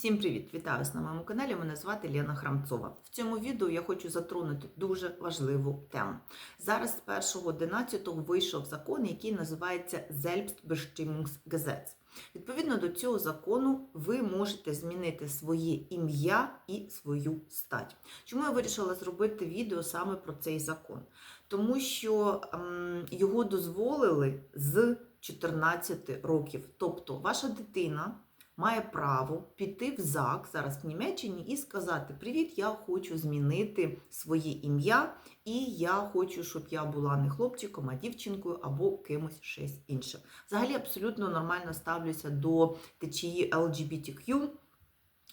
Всім привіт! Вітаю вас на моєму каналі. Мене звати Лена Храмцова. В цьому відео я хочу затронути дуже важливу тему. Зараз з 1.11 вийшов закон, який називається Selbstbestimmungsgesetz. Відповідно до цього закону, ви можете змінити своє ім'я і свою стать. Чому я вирішила зробити відео саме про цей закон? Тому що ем, його дозволили з 14 років. Тобто, ваша дитина має право піти в ЗАГ зараз в Німеччині і сказати: Привіт, я хочу змінити своє ім'я, і я хочу, щоб я була не хлопчиком, а дівчинкою або кимось щось іншим. Взагалі абсолютно нормально ставлюся до течії LGBTQ.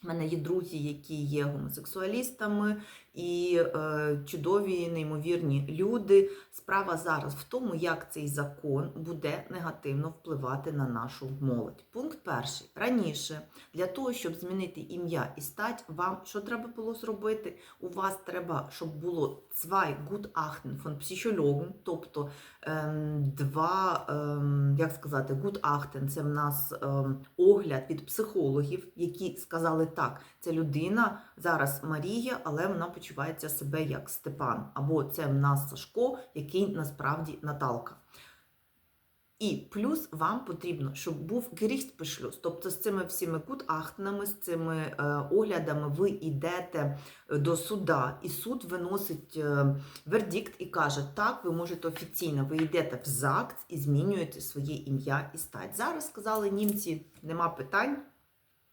У мене є друзі, які є гомосексуалістами і е, чудові, неймовірні люди. Справа зараз в тому, як цей закон буде негативно впливати на нашу молодь. Пункт перший. Раніше для того, щоб змінити ім'я і стать, вам що треба було зробити? У вас треба, щоб було zwei Gutachten von Psychologen, тобто ем, два, ем, як сказати, Gutachten – це в нас ем, огляд від психологів, які сказали так, ця людина зараз Марія, але вона почувається себе як Степан. Або це в нас Сашко, який насправді Наталка. І плюс вам потрібно, щоб був Gerichtsbeschluss, тобто з цими всіми гутахтнами, з цими е, оглядами ви йдете до суда, і суд виносить е, вердикт і каже, так, ви можете офіційно, ви йдете в ЗАГС і змінюєте своє ім'я і стать. Зараз сказали німці, нема питань.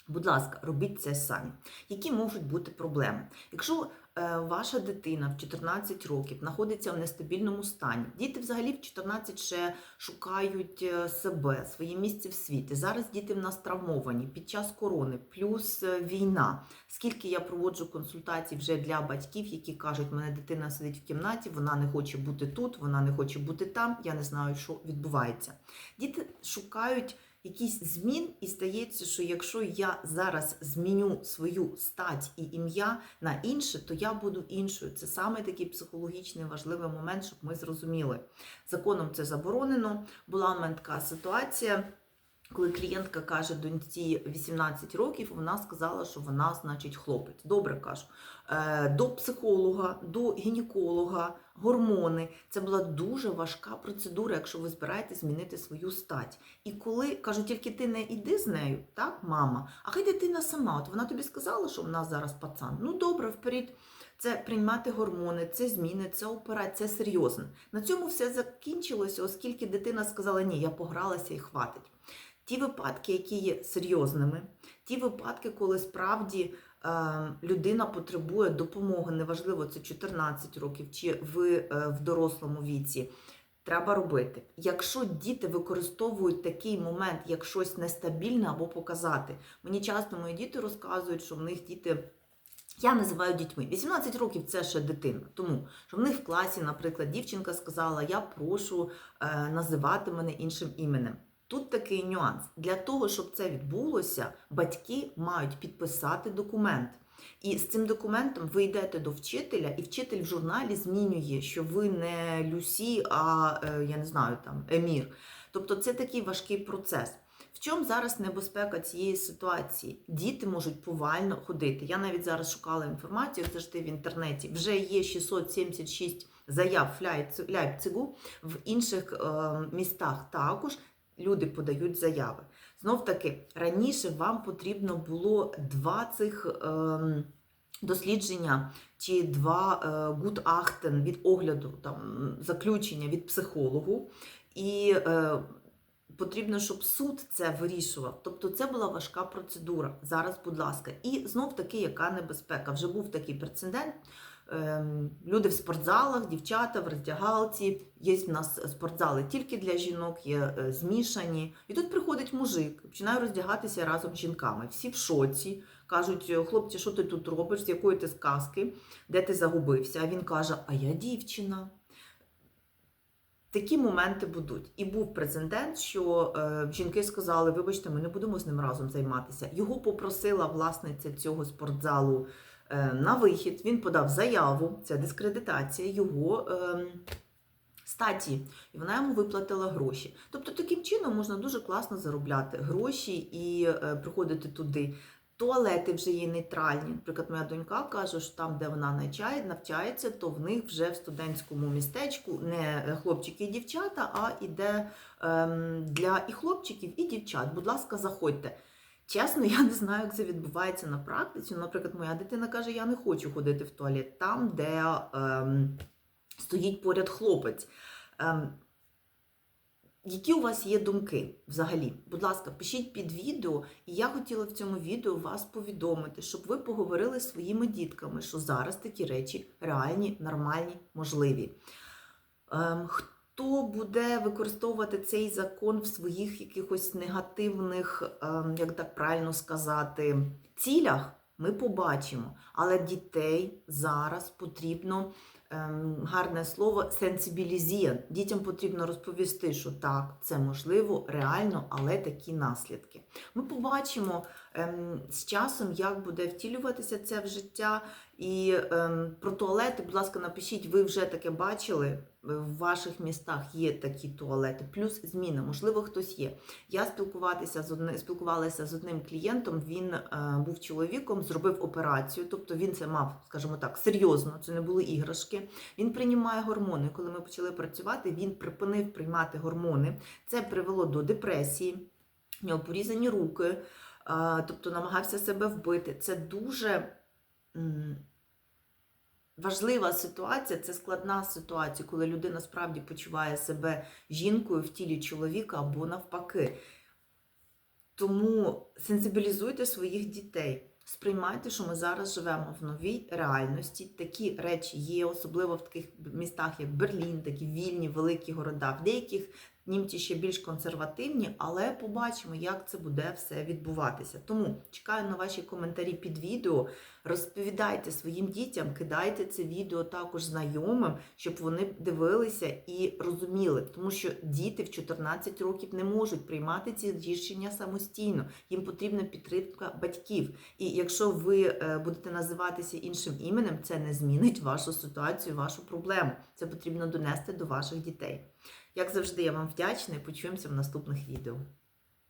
Будь ласка, робіть це самі. Які можуть бути проблеми? Якщо е, ваша дитина в 14 років знаходиться в нестабільному стані, діти взагалі в 14 ще шукають е, себе, своє місце в світі. Зараз діти в нас травмовані під час корони, плюс е, війна. Скільки я проводжу консультацій вже для батьків, які кажуть, мене дитина сидить в кімнаті, вона не хоче бути тут, вона не хоче бути там, я не знаю, що відбувається. Діти шукають якийсь змін, і стається, що якщо я зараз зміню свою стать і ім'я на інше, то я буду іншою. Це саме такий психологічний важливий момент, щоб ми зрозуміли. Законом це заборонено. Була мене така ситуація. Коли клієнтка каже доньці 18 років, вона сказала, що вона, значить, хлопець. Добре кажу. Е, До психолога, до гінеколога, гормони. Це була дуже важка процедура, якщо ви збираєтесь змінити свою стать. І коли кажу, тільки ти не йди з нею, так, мама, а хай дитина сама. От вона тобі сказала, що в нас зараз пацан. Ну добре, вперед. Це приймати гормони, це зміни, це операція, це серйозно. На цьому все закінчилося, оскільки дитина сказала, ні, я погралася і хватить. Ті випадки, які є серйозними, ті випадки, коли справді е, людина потребує допомоги, неважливо, це 14 років чи ви е, в дорослому віці, треба робити. Якщо діти використовують такий момент, як щось нестабільне або показати, мені часто мої діти розказують, що в них діти. Я називаю дітьми. 18 років це ще дитина. Тому що в них в класі, наприклад, дівчинка сказала: Я прошу е, називати мене іншим іменем. Тут такий нюанс. Для того, щоб це відбулося, батьки мають підписати документ. І з цим документом ви йдете до вчителя, і вчитель в журналі змінює, що ви не Люсі, а е, я не знаю там Емір. Тобто це такий важкий процес. В чому зараз небезпека цієї ситуації? Діти можуть повально ходити. Я навіть зараз шукала інформацію завжди в інтернеті. Вже є 676 заяв Ляйпцигу, в інших е, містах також люди подають заяви. Знов таки, раніше вам потрібно було два цих. Е, Дослідження чи два е, гутахтен від огляду, там, заключення від психологу, і е, потрібно, щоб суд це вирішував. Тобто це була важка процедура. Зараз, будь ласка, і знов таки, яка небезпека. Вже був такий прецедент. Ем, люди в спортзалах, дівчата в роздягалці. Є в нас спортзали тільки для жінок, є е, змішані. І тут приходить мужик, починає роздягатися разом з жінками. Всі в шоці. Кажуть, хлопці, що ти тут робиш, з якої ти сказки, де ти загубився? А він каже: А я дівчина. Такі моменти будуть. І був прецедент, що е, жінки сказали: вибачте, ми не будемо з ним разом займатися. Його попросила власниця цього спортзалу е, на вихід. Він подав заяву, це дискредитація його. Е, Статі, і вона йому виплатила гроші. Тобто таким чином можна дуже класно заробляти гроші і е, приходити туди Туалети вже є нейтральні. Наприклад, моя донька каже, що там, де вона навчається, то в них вже в студентському містечку не хлопчики і дівчата, а іде ем, для і хлопчиків, і дівчат. Будь ласка, заходьте. Чесно, я не знаю, як це відбувається на практиці. Ну, Наприклад, моя дитина каже, я не хочу ходити в туалет там, де ем, стоїть поряд хлопець. Ем, які у вас є думки взагалі? Будь ласка, пишіть під відео, і я хотіла в цьому відео вас повідомити, щоб ви поговорили зі своїми дітками, що зараз такі речі реальні, нормальні, можливі. Ем, хто буде використовувати цей закон в своїх якихось негативних, ем, як так правильно сказати, цілях, ми побачимо. Але дітей зараз потрібно гарне слово сенсибілізія. Дітям потрібно розповісти, що так, це можливо, реально, але такі наслідки. Ми побачимо ем, з часом, як буде втілюватися це в життя. І ем, про туалети, будь ласка, напишіть, ви вже таке бачили. В ваших містах є такі туалети, плюс зміна, можливо, хтось є. Я спілкуватися з одним, спілкувалася з одним клієнтом. Він е, був чоловіком, зробив операцію, тобто він це мав, скажімо так, серйозно. Це не були іграшки. Він приймає гормони. Коли ми почали працювати, він припинив приймати гормони. Це привело до депресії, в нього порізані руки, тобто намагався себе вбити. Це дуже. Важлива ситуація це складна ситуація, коли людина справді почуває себе жінкою в тілі чоловіка або навпаки. Тому сенсибілізуйте своїх дітей. Сприймайте, що ми зараз живемо в новій реальності. Такі речі є, особливо в таких містах, як Берлін, такі вільні, великі города. В деяких німці ще більш консервативні, але побачимо, як це буде все відбуватися. Тому чекаю на ваші коментарі під відео. Розповідайте своїм дітям, кидайте це відео також знайомим, щоб вони дивилися і розуміли, тому що діти в 14 років не можуть приймати ці рішення самостійно. Їм потрібна підтримка батьків. І якщо ви е, будете називатися іншим іменем, це не змінить вашу ситуацію, вашу проблему. Це потрібно донести до ваших дітей. Як завжди, я вам вдячна і почуємося в наступних відео.